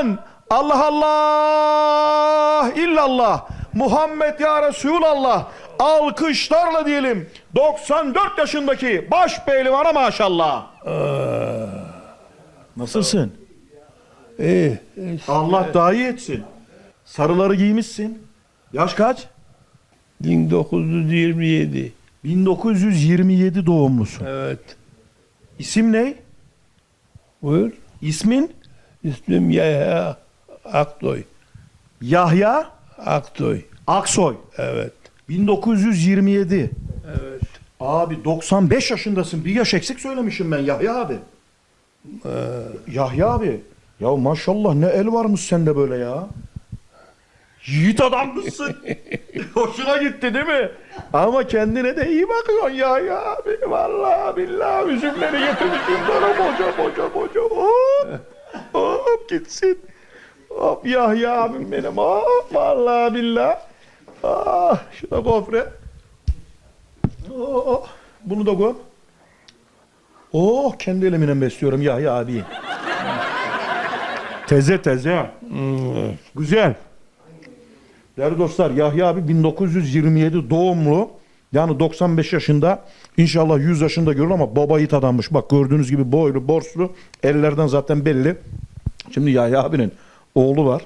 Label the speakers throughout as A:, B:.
A: zaman Allah Allah illallah Muhammed ya Resulallah alkışlarla diyelim 94 yaşındaki baş pehlivana maşallah. Nasılsın?
B: İyi.
A: Allah daha iyi etsin. Sarıları giymişsin. Yaş kaç?
B: 1927.
A: 1927 doğumlusun.
B: Evet.
A: İsim ne?
B: Buyur.
A: İsmin?
B: İsmim Yahya Aktoy.
A: Yahya
B: Aktoy.
A: Aksoy.
B: Evet.
A: 1927.
B: Evet.
A: Abi 95 yaşındasın. Bir yaş eksik söylemişim ben Yahya abi. Yahya abi. Ya maşallah ne el varmış sende böyle ya. Yiğit adammışsın. Hoşuna gitti değil mi? Ama kendine de iyi bakıyorsun Yahya abi. Vallahi billahi üzümleri getirmişim sana boca boca boca. Hop. Hop gitsin. Hop Yahya abim benim. Hop vallahi billahi. Ah, şu da gofret. Oh, bunu da koy. Oh kendi elimle besliyorum Yahya abi. teze teze. Güzel. Değerli dostlar Yahya abi 1927 doğumlu. Yani 95 yaşında inşallah 100 yaşında görür ama baba yiğit adammış. Bak gördüğünüz gibi boylu borslu ellerden zaten belli. Şimdi Yahya abinin oğlu var.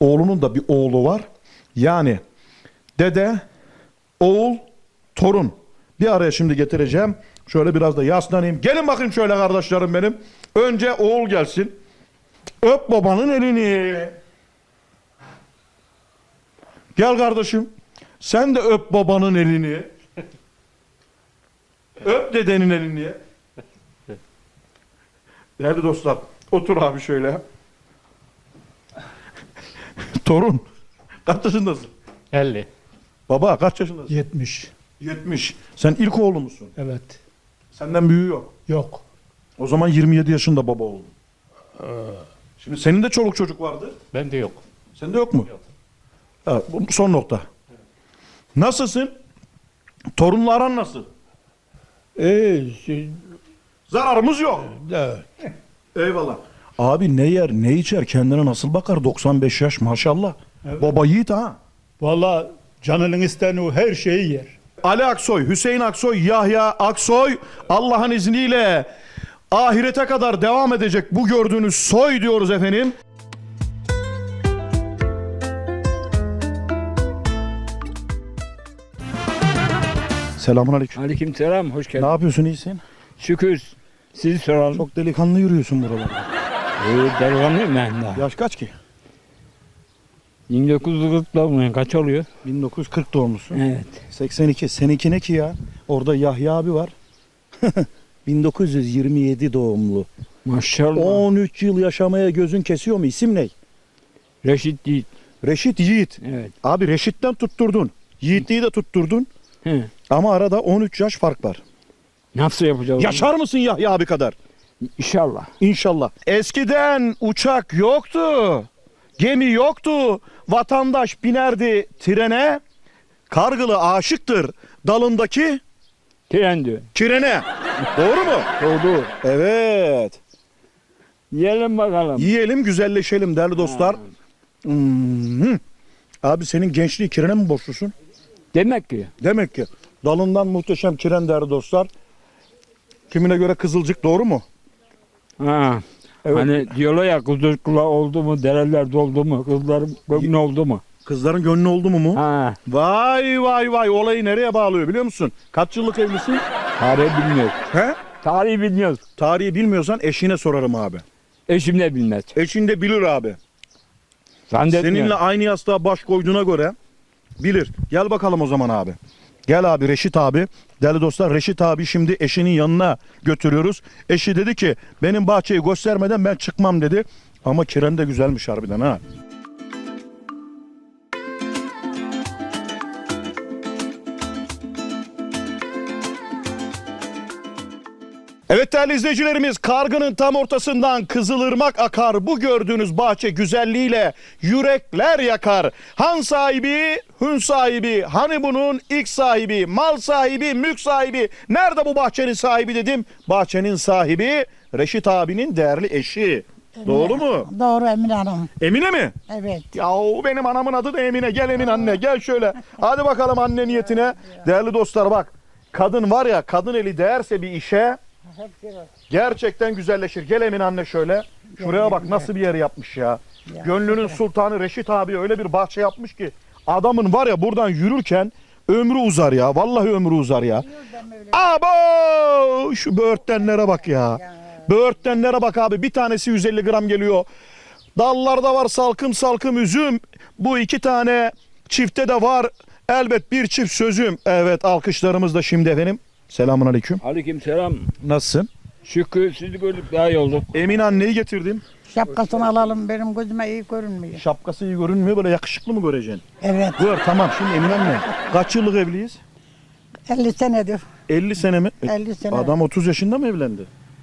A: Oğlunun da bir oğlu var. Yani dede, oğul, torun. Bir araya şimdi getireceğim. Şöyle biraz da yaslanayım. Gelin bakayım şöyle kardeşlerim benim. Önce oğul gelsin. Öp babanın elini. Gel kardeşim. Sen de öp babanın elini. öp dedenin elini. Değerli dostlar, otur abi şöyle. Torun, kaç yaşındasın?
C: 50.
A: Baba kaç yaşındasın?
C: 70.
A: 70. Sen ilk oğlu musun?
C: Evet.
A: Senden büyüğü yok.
C: Yok.
A: O zaman 27 yaşında baba oldun. Şimdi senin de çoluk çocuk vardı.
C: Bende yok.
A: Sende yok mu?
C: Yok.
A: Evet, bu son nokta. Nasılsın? Torunla aran nasıl?
B: İyi. Şey,
A: Zararımız yok.
B: evet.
A: Eyvallah. Abi ne yer ne içer kendine nasıl bakar 95 yaş maşallah. Baba yiğit ha.
D: Valla canının istediği her şeyi yer.
A: Ali Aksoy, Hüseyin Aksoy, Yahya Aksoy Allah'ın izniyle ahirete kadar devam edecek bu gördüğünüz soy diyoruz efendim. Selamun aleyküm.
E: Aleyküm selam, hoş
A: Ne
E: geldin.
A: yapıyorsun iyisin?
E: Şükür. Sizi soralım.
A: Çok delikanlı yürüyorsun buralarda.
E: Ee, delikanlıyım ben daha.
A: Yaş kaç ki?
E: 1940 doğumluyum. Kaç oluyor?
A: 1940 doğumlusun.
E: Evet.
A: 82. Seninki ne ki ya? Orada Yahya abi var. 1927 doğumlu.
E: Maşallah.
A: 13 yıl yaşamaya gözün kesiyor mu? İsim ne?
E: Reşit Yiğit.
A: Reşit Yiğit.
E: Evet.
A: Abi Reşit'ten tutturdun. Yiğitliği de tutturdun.
E: He.
A: Ama arada 13 yaş fark var.
E: Nasıl yapacağız?
A: Yaşar mısın Yahya abi kadar?
E: İnşallah.
A: İnşallah. Eskiden uçak yoktu. Gemi yoktu. Vatandaş binerdi trene. Kargılı aşıktır dalındaki
E: Tren diyor.
A: trene. Doğru mu?
E: Doğdu.
A: Evet.
E: Yiyelim bakalım.
A: Yiyelim güzelleşelim değerli dostlar. Hmm. Abi senin gençliği kirene mi borçlusun?
E: Demek ki.
A: Demek ki dalından muhteşem kiren değerli dostlar. Kimine göre kızılcık doğru mu?
E: Ha.
A: Evet.
E: Hani diyorlar ya kuzurkula oldu mu, dereler doldu mu, kızların gömün oldu mu?
A: Kızların gönlü oldu mu mu?
E: Ha.
A: Vay vay vay olayı nereye bağlıyor biliyor musun? Kaç yıllık evlisin?
E: Tarihi bilmiyoruz.
A: He?
E: Tarihi bilmiyoruz.
A: Tarihi bilmiyorsan eşine sorarım abi.
E: Eşim de bilmez.
A: Eşin de bilir abi.
E: Zannetmiyorum.
A: Seninle aynı yastığa baş koyduğuna göre bilir. Gel bakalım o zaman abi. Gel abi Reşit abi. Değerli dostlar Reşit abi şimdi eşinin yanına götürüyoruz. Eşi dedi ki benim bahçeyi göstermeden ben çıkmam dedi. Ama kiren de güzelmiş harbiden ha. Evet değerli izleyicilerimiz kargının tam ortasından Kızılırmak akar. Bu gördüğünüz bahçe güzelliğiyle yürekler yakar. Han sahibi, hün sahibi, hani bunun ilk sahibi, mal sahibi, mülk sahibi. Nerede bu bahçenin sahibi dedim. Bahçenin sahibi Reşit abinin değerli eşi. Doğru mu?
C: Doğru Emine Hanım.
A: Emine mi?
C: Evet.
A: Ya benim anamın adı da Emine. Gel Emine anne gel şöyle. Hadi bakalım anne niyetine. Değerli dostlar bak. Kadın var ya kadın eli değerse bir işe gerçekten güzelleşir. Gel Emine anne şöyle. Şuraya bak nasıl bir yer yapmış ya. Gönlünün sultanı Reşit abi öyle bir bahçe yapmış ki adamın var ya buradan yürürken ömrü uzar ya. Vallahi ömrü uzar ya. Abo! Şu böğürtlenlere bak ya. Böğürtlenlere bak abi. Bir tanesi 150 gram geliyor. Dallarda var salkım salkım üzüm. Bu iki tane çifte de var. Elbet bir çift sözüm. Evet alkışlarımız da şimdi efendim. Selamun aleyküm.
E: Aleyküm selam.
A: Nasılsın?
E: Şükür sizi gördük daha iyi olduk.
A: Emin anneyi getirdim.
C: Şapkasını alalım benim gözüme iyi görünmüyor.
A: Şapkası iyi görünmüyor. Böyle yakışıklı mı göreceksin?
C: Evet.
A: Buyur tamam şimdi Emin anne. Kaç yıllık evliyiz?
C: 50 senedir.
A: 50 sene mi? E,
C: 50 sene.
A: Adam 30 yaşında mı evlendi?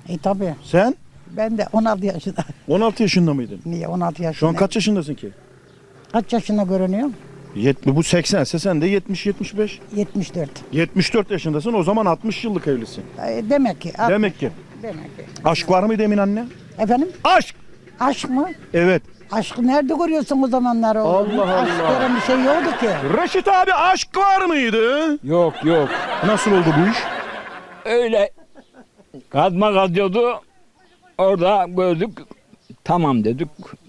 C: E tabi.
A: Sen
C: Ben de 16 yaşında.
A: 16 yaşında mıydın?
C: Niye 16 yaşında?
A: Şu an kaç yaşındasın ki?
C: Kaç yaşında görünüyor?
A: 70, bu 80 ise sen de 70 75.
C: 74.
A: 74 yaşındasın. O zaman 60 yıllık evlisin.
C: E, demek ki. a-
A: Demek ki.
C: Demek ki.
A: Aşk var mıydı Emin anne?
C: Efendim?
A: Aşk.
C: Aşk mı?
A: Evet.
C: Aşkı nerede görüyorsun o zamanlar oğlum?
A: Allah
C: Aşk
A: Allah.
C: denen bir şey yoktu ki.
A: Reşit abi aşk var mıydı?
E: Yok yok.
A: Nasıl oldu bu iş?
E: Öyle kazma kazıyordu. Orada gördük. Tamam dedik.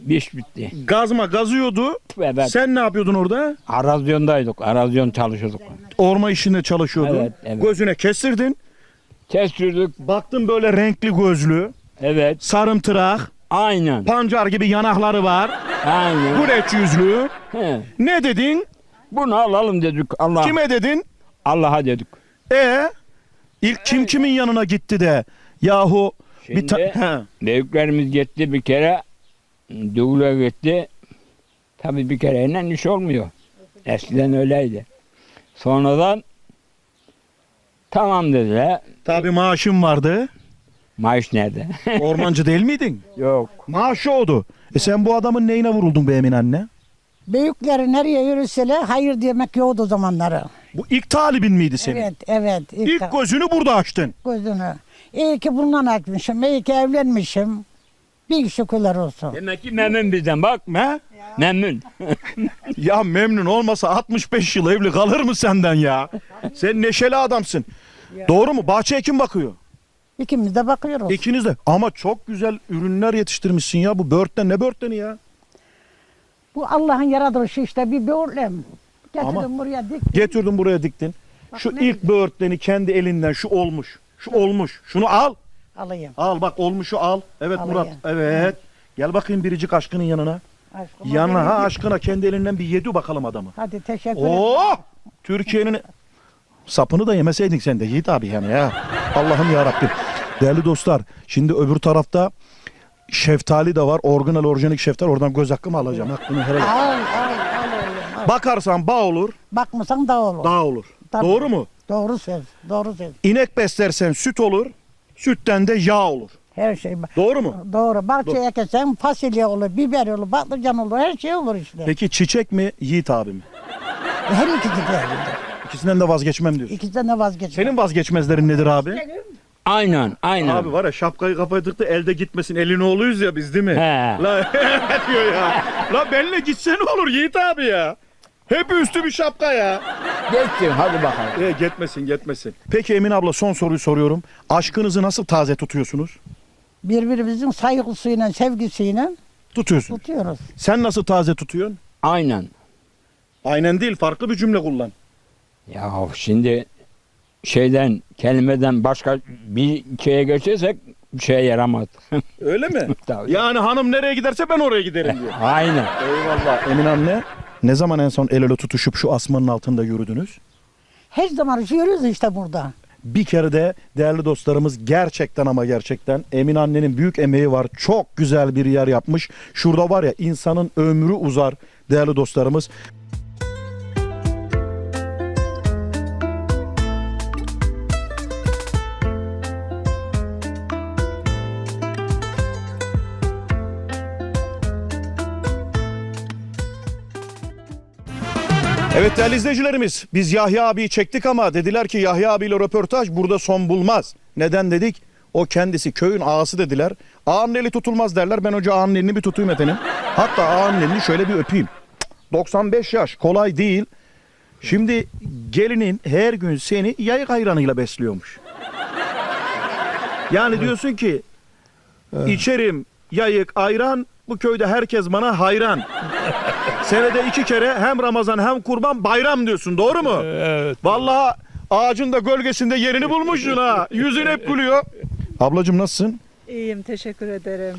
E: İş bitti.
A: Gazma gazıyordu.
E: Evet.
A: Sen ne yapıyordun orada?
E: Arazyondaydık. Arazyon çalışıyorduk.
A: Orma işinde çalışıyordun.
E: Evet, evet.
A: Gözüne kestirdin.
E: Kestirdik.
A: Baktın böyle renkli gözlü,
E: Evet.
A: sarımtırak,
E: Aynen.
A: pancar gibi yanakları var,
E: Aynen.
A: güleç yüzlü.
E: He.
A: Ne dedin?
E: Bunu alalım dedik. Allah.
A: Kime dedin?
E: Allah'a dedik.
A: E ilk kim kimin yanına gitti de yahu bir ta-
E: Şimdi-. Büyüklerimiz gitti bir kere. Doğuluğa gitti. Tabii bir kereyle iş olmuyor. Eskiden öyleydi. Sonradan tamam dediler.
A: Tabii maaşım vardı.
E: Maaş nerede?
A: Ormancı değil miydin?
E: Yok.
A: Maaşı oldu. E sen bu adamın neyine vuruldun be Emin anne?
C: Büyükleri nereye yürüseler hayır demek yoktu o zamanları.
A: Bu ilk talibin miydi senin?
C: Evet, evet. İlk,
A: İlk gözünü burada açtın.
C: gözünü. İyi ki bundan açmışım, iyi ki evlenmişim. Bir şükürler olsun.
E: Demek ki memnun bizden bak.
A: Ne?
E: Memnun.
A: Ya memnun olmasa 65 yıl evli kalır mı senden ya? Sen neşeli adamsın. Doğru mu? Bahçeye kim bakıyor?
C: İkimiz de bakıyoruz.
A: İkiniz de. Ama çok güzel ürünler yetiştirmişsin ya. Bu börtten ne börtteni ya?
C: Bu Allah'ın yaratılışı işte bir böğürlem. Getirin
A: Ama-
C: buraya dik.
A: Getirdin buraya diktin. Şu
C: ne
A: ilk böğürtleni kendi elinden şu olmuş. Şu olmuş. Şunu al.
C: Alayım.
A: Al bak olmuşu al. Evet
C: Alayım.
A: Murat. Evet. Gel bakayım biricik aşkının yanına.
C: Aşkıma
A: Yanına ha
C: benim-
A: aşkına kendi elinden bir yedi bakalım adamı.
C: Hadi teşekkür ederim.
A: Oo! Türkiye'nin sapını da yemeseydin sen de Yiğit abi yani ya. Allah'ım ya Rabbim. Değerli dostlar, şimdi öbür tarafta şeftali de var. Orijinal organik şeftali. Oradan göz hakkımı alacağım. Hakkını helal. et.
C: Al, al, al oğlum. Al.
A: Bakarsan bağ olur,
C: Bakmasan da olur.
A: dağ olur.
C: Tabii.
A: Doğru mu?
C: Doğru söz, doğru söz.
A: İnek beslersen süt olur, sütten de yağ olur.
C: Her şey.
A: Doğru mu?
C: Doğru. Bahçeye ekesen fasulye olur, biber olur, patlıcan olur, her şey olur işte.
A: Peki çiçek mi, Yiğit abi mi?
C: Her ikisi de.
A: İkisinden de vazgeçmem diyorsun.
C: İkisinden de vazgeçme.
A: Senin vazgeçmezlerin nedir abi?
E: Aynen. Aynen.
A: Abi var ya şapkayı kapattık da elde gitmesin. Elin oğluyuz ya biz değil mi?
E: He.
A: La diyor ya. La benimle gitsen olur Yiğit abi ya. Hep üstü bir şapka ya.
E: Geçsin hadi bakalım.
A: E, gitmesin gitmesin. Peki Emin abla son soruyu soruyorum. Aşkınızı nasıl taze tutuyorsunuz?
C: Birbirimizin saygısıyla, sevgisiyle
A: Tutuyorsun.
C: tutuyoruz.
A: Sen nasıl taze tutuyorsun?
E: Aynen.
A: Aynen değil farklı bir cümle kullan.
E: Ya şimdi şeyden kelimeden başka bir şeye geçersek bir şeye yaramaz.
A: Öyle mi?
E: Tabii.
A: yani hanım nereye giderse ben oraya giderim diyor.
E: Aynen.
A: Eyvallah. Emin anne ne zaman en son el ele tutuşup şu asmanın altında yürüdünüz?
C: Her zaman yürüyoruz işte burada.
A: Bir kere de değerli dostlarımız gerçekten ama gerçekten Emin annenin büyük emeği var. Çok güzel bir yer yapmış. Şurada var ya insanın ömrü uzar değerli dostlarımız. Evet değerli izleyicilerimiz biz Yahya abiyi çektik ama dediler ki Yahya abiyle röportaj burada son bulmaz. Neden dedik? O kendisi köyün ağası dediler. Ağanın eli tutulmaz derler. Ben önce ağanın elini bir tutayım efendim. Hatta ağanın elini şöyle bir öpeyim. 95 yaş kolay değil. Şimdi gelinin her gün seni yayık ayranıyla besliyormuş. Yani diyorsun ki içerim yayık ayran bu köyde herkes bana hayran. Senede iki kere hem Ramazan hem kurban bayram diyorsun doğru mu?
B: Evet.
A: Vallahi ağacın da gölgesinde yerini bulmuşsun ha. Yüzün hep gülüyor. Ablacığım nasılsın?
F: İyiyim, teşekkür ederim.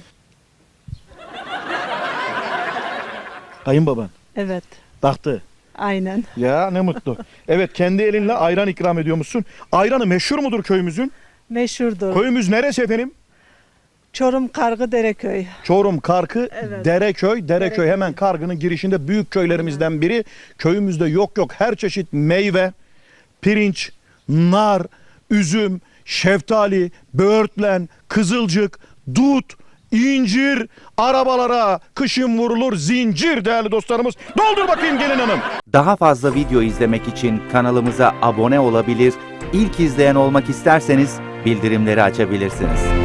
A: Kayınbaban.
F: Evet,
A: Taktı.
F: aynen.
A: Ya ne mutlu. Evet kendi elinle ayran ikram ediyormuşsun. Ayranı meşhur mudur köyümüzün?
F: Meşhurdur.
A: Köyümüz neresi efendim?
F: Çorum Kargı Dereköy.
A: Çorum, Karkı,
F: Evet.
A: Dereköy. Dereköy
F: Dereköy.
A: hemen Kargı'nın girişinde büyük köylerimizden biri. Köyümüzde yok yok her çeşit meyve, pirinç, nar, üzüm, şeftali, böğürtlen, kızılcık, dut, incir, arabalara kışın vurulur zincir değerli dostlarımız. Doldur bakayım gelin hanım.
G: Daha fazla video izlemek için kanalımıza abone olabilir, ilk izleyen olmak isterseniz bildirimleri açabilirsiniz.